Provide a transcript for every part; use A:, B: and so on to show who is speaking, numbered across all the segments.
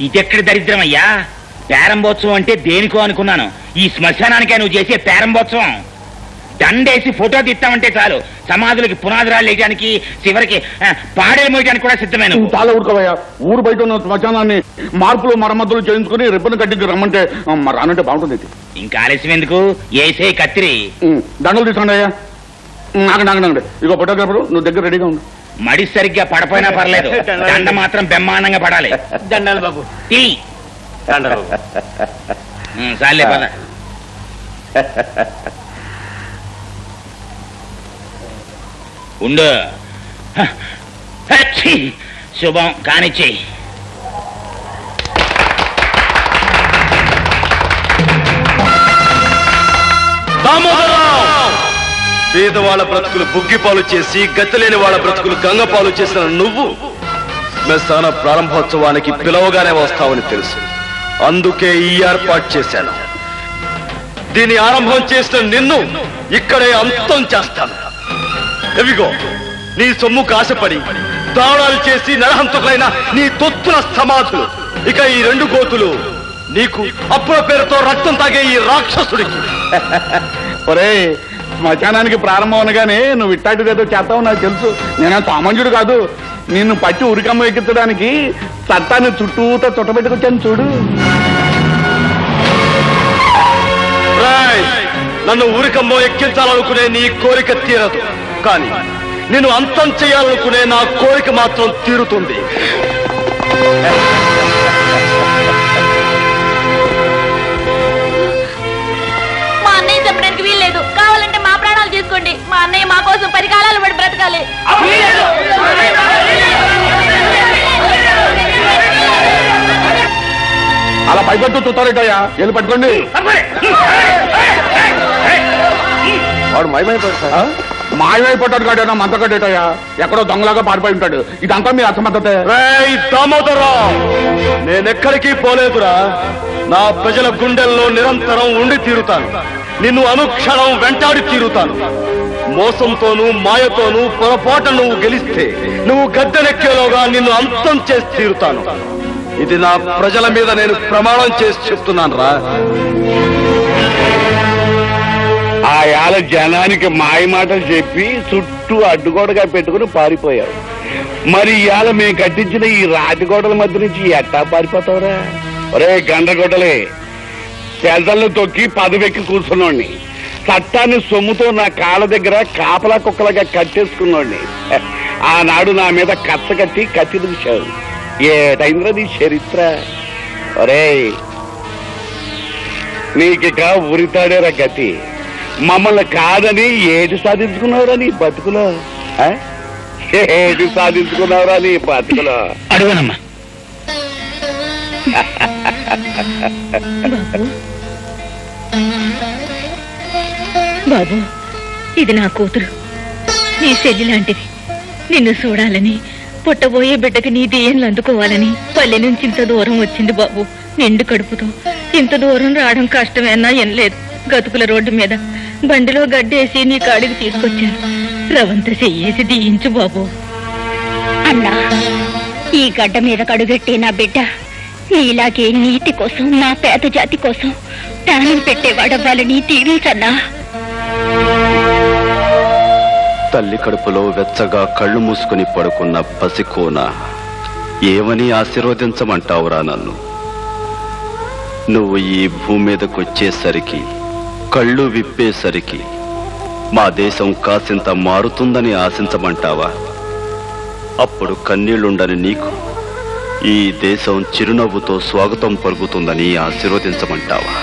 A: ఇదెక్కడి దరిద్రం అయ్యా పేరంబోత్సవం అంటే దేనికో అనుకున్నాను. ఈ శ్మశానానికే నువ్వు చేసే పేరంబోత్సవం దండేసి ఫోటో తీస్తామంటే చాలు. సమాధులకి పునాదురాలు వేయడానికి చివరికి ఆ, పాడే మోయడానికి కూడా సిద్ధమే నువ్వు
B: చాలా ఊరుకోవయ్యా. ఊరు బయట ఉన్న శ్మశానాన్ని మార్పులు మరమ్మతులు చేయించుకుని రిబ్బన్ కట్టించి రమ్మంటే రానంటే బాగుంటుంది.
A: ఇంకా ఆలస్యం ఎందుకు? ఏసే కత్తిరి.
B: దండలు తీసుకోండి అయ్యా. ఆగండి ఆగండి ఇగో ఫోటోగ్రాఫర్ నువ్వు దగ్గర రెడీగా ఉండు.
A: మడి సరిగ్గా పడపోయినా పర్లేదు. దండ మాత్రం బ్రహ్మాండంగా పడాలి.
C: దండాలు బాబు.
A: తీ
C: దండాలు
A: చాలే పద. ఉండు. శుభం కానిచ్చి.
D: పేదవాళ్ళ బ్రతుకులు బుగ్గిపాలు చేసి గతిలేని వాళ్ళ బ్రతుకులు గంగపాలు చేసిన నువ్వు శ్మశాన ప్రారంభోత్సవానికి పిలవగానే వస్తావని తెలుసు. అందుకే ఈ ఏర్పాటు చేశాను. దీని ఆరంభం చేసిన నిన్ను ఇక్కడే అంతం చేస్తాను. ఎవిగో నీ సొమ్ము కాశపడి దారుణాలు చేసి నరహంతకులైన నీ తొత్తుల సమాధులు. ఇక ఈ రెండు గోతులు నీకు అప్పుల పేరుతో రక్తం తాగే ఈ రాక్షసుడికి.
B: ఒరే శ్మశానానికి ప్రారంభం అనగానే నువ్వు ఇట్టాటిదేదో చేస్తావు నాకు తెలుసు. నేను సామాన్యుడు కాదు. నిన్ను పట్టి ఉరికమ్మ ఎక్కించడానికి చట్టాన్ని చుట్టూతో చుట్టబెట్టుకొచ్చాను చూడు.
D: రాయ్ నన్ను ఊరికమ్మో ఎక్కించాలనుకునే నీ కోరిక తీరదు. కానీ నేను అంతం చేయాలనుకునే నా కోరిక మాత్రం తీరుతుంది.
E: బ్రతకాలి
B: అలా పైపెట్టు చూస్తారేటయ్యా? వెళ్ళి పట్టుకోండి.
D: వాడు మైమైపోయాడు సార్?
B: మాయమైపోతాడు కాడేనా మంతకట్టేటయ్యా ఎక్కడో దొంగలాగా పారిపోయి ఉంటాడు. ఇదంతా మీ అసమర్థతే.
D: రేయ్ దామోదరం! నేనెక్కడికి పోలేదురా. నా ప్రజల గుండెల్లో నిరంతరం ఉండి తీరుతాను. నిన్ను అనుక్షణం వెంటాడి తీరుతాను. మోసంతోనూ మాయతోనూ పొరపాటు నువ్వు గెలిస్తే నువ్వు గద్దెనెక్కేలోగా నిన్ను అంతం చేసి తీరుతాను. ఇది నా ప్రజల మీద నేను ప్రమాణం చేసి చెప్తున్నాను రా.
F: ఆయాల జనానికి మాయ మాటలు చెప్పి చుట్టూ అడ్డుగోడగా పెట్టుకుని పారిపోయావు మరి ఇవాళ మేము కట్టించిన ఈ రాతి గోడల మధ్య నుంచి ఎట్టా పారిపోతావురా? ఒరే గండగోడలే పెదలను తొక్కి పదవెక్కి కూర్చున్నోడిని. చట్టాన్ని సొమ్ముతో నా కాళ్ళ దగ్గర కాపలా కుక్కలుగా కట్టేసుకున్నోడిని ఆనాడు నా మీద కచ్చ కట్టి కత్తి దూశావు ఏటైందిరా నీ చరిత్ర? ఒరేయ్ నీకిక ఉరితాడేరా గతి. మమ్మల్ని కాదని ఏది సాధించుకున్నావురా నీ బతుకులో? ఆ? ఏది సాధించుకున్నావురా నీ బతుకులో?
A: అడుగునమ్మా.
G: బాబు ఇది నా కూతురు. నీ చెల్లి లాంటిది. నిన్ను చూడాలని పుట్టబోయే బిడ్డకి నీ దేయంలు అందుకోవాలని పల్లె నుంచి ఇంత దూరం వచ్చింది బాబు. నిండు కడుపుతో ఇంత దూరం రావడం కష్టమేనా ఏం లేదు. గతుకుల రోడ్డు మీద బండిలో గడ్డేసి నీ కాడికి తీసుకొచ్చాను. రవంత చెయ్యేసి దీయించు బాబు.
E: అన్నా ఈ గడ్డ మీద కడుగెట్టే నా బిడ్డ. నీలాగే నీతి కోసం నా పేద జాతి కోసం ప్రాణం పెట్టేవాడవ్వాలని దీవించన్నా
D: తల్లి కడుపులో వెచ్చగా కళ్ళు మూసుకుని పడుకున్న పసికోన ఏమని ఆశీర్వదించమంటావురా నన్ను? నువ్వు ఈ భూమి మీదకి వచ్చేసరికి కళ్ళు విప్పేసరికి మా దేశం కాసింత మారుతుందని ఆశించమంటావా? అప్పుడు కన్నీళ్ళుండని నీకు ఈ దేశం చిరునవ్వుతో స్వాగతం పలుకుతుందని ఆశీర్వదించమంటావా?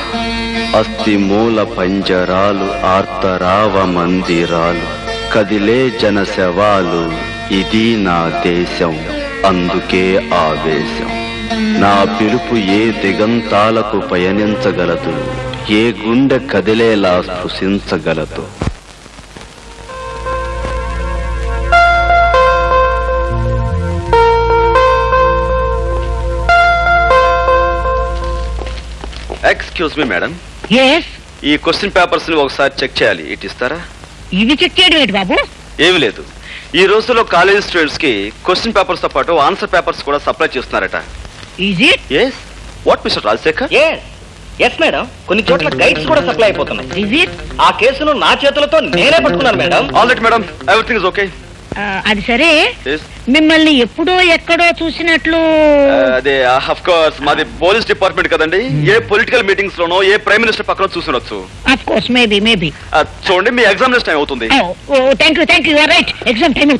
D: అస్థి మూల పంజరాలు ఆర్తరావ మందిరాలు కదిలే జన శవాలు ఇది నా దేశం అందుకే ఆవేశం. నా పిలుపు ఏ దిగంతాలకు పయనించగలదు ఏ గుండె కదిలేలా స్పృశించగలదు. ఎక్స్క్యూజ్ మీ మేడం ఈ క్వశ్చన్ పేపర్స్ని ఒకసారి చెక్ చేయాలి. ఇటు ఇస్తారా?
G: ఇవి చెక్ చేయడం ఏంటి బాబు?
D: ఏమి లేదు. ఈ రోజుల్లో కాలేజ్ స్టూడెంట్స్కి క్వశ్చన్ పేపర్స్తో పాటు ఆన్సర్ పేపర్స్ కూడా సప్లై చేస్తున్నారట.
E: Is it
D: yes what Mister Rajasekhar
C: yes madam కొన్ని చోట్ల గైడ్స్ కూడా సప్లై అయిపోతున్నాయి. ఆ కేసును నా చేతులతో నేనే పట్టుకున్నాను madam
D: all right madam everything is okay
E: అది సరే. మిమ్మల్ని ఎప్పుడో ఎక్కడో చూసినట్లు
D: అదే ఆఫ్ కోర్స్ మాది పోలీస్ డిపార్ట్మెంట్ కదండి. ఏ పొలిటికల్ మీటింగ్స్ లోనో ఏ ప్రైమ్ మినిస్టర్ పక్కన చూసుండొచ్చు.
E: అఫ్ కోర్స్ మేబీ మేబీ
D: చూడండి మీ ఎగ్జామినేషన్ టైం అవుతుంది.
E: Thank you thank you right exam time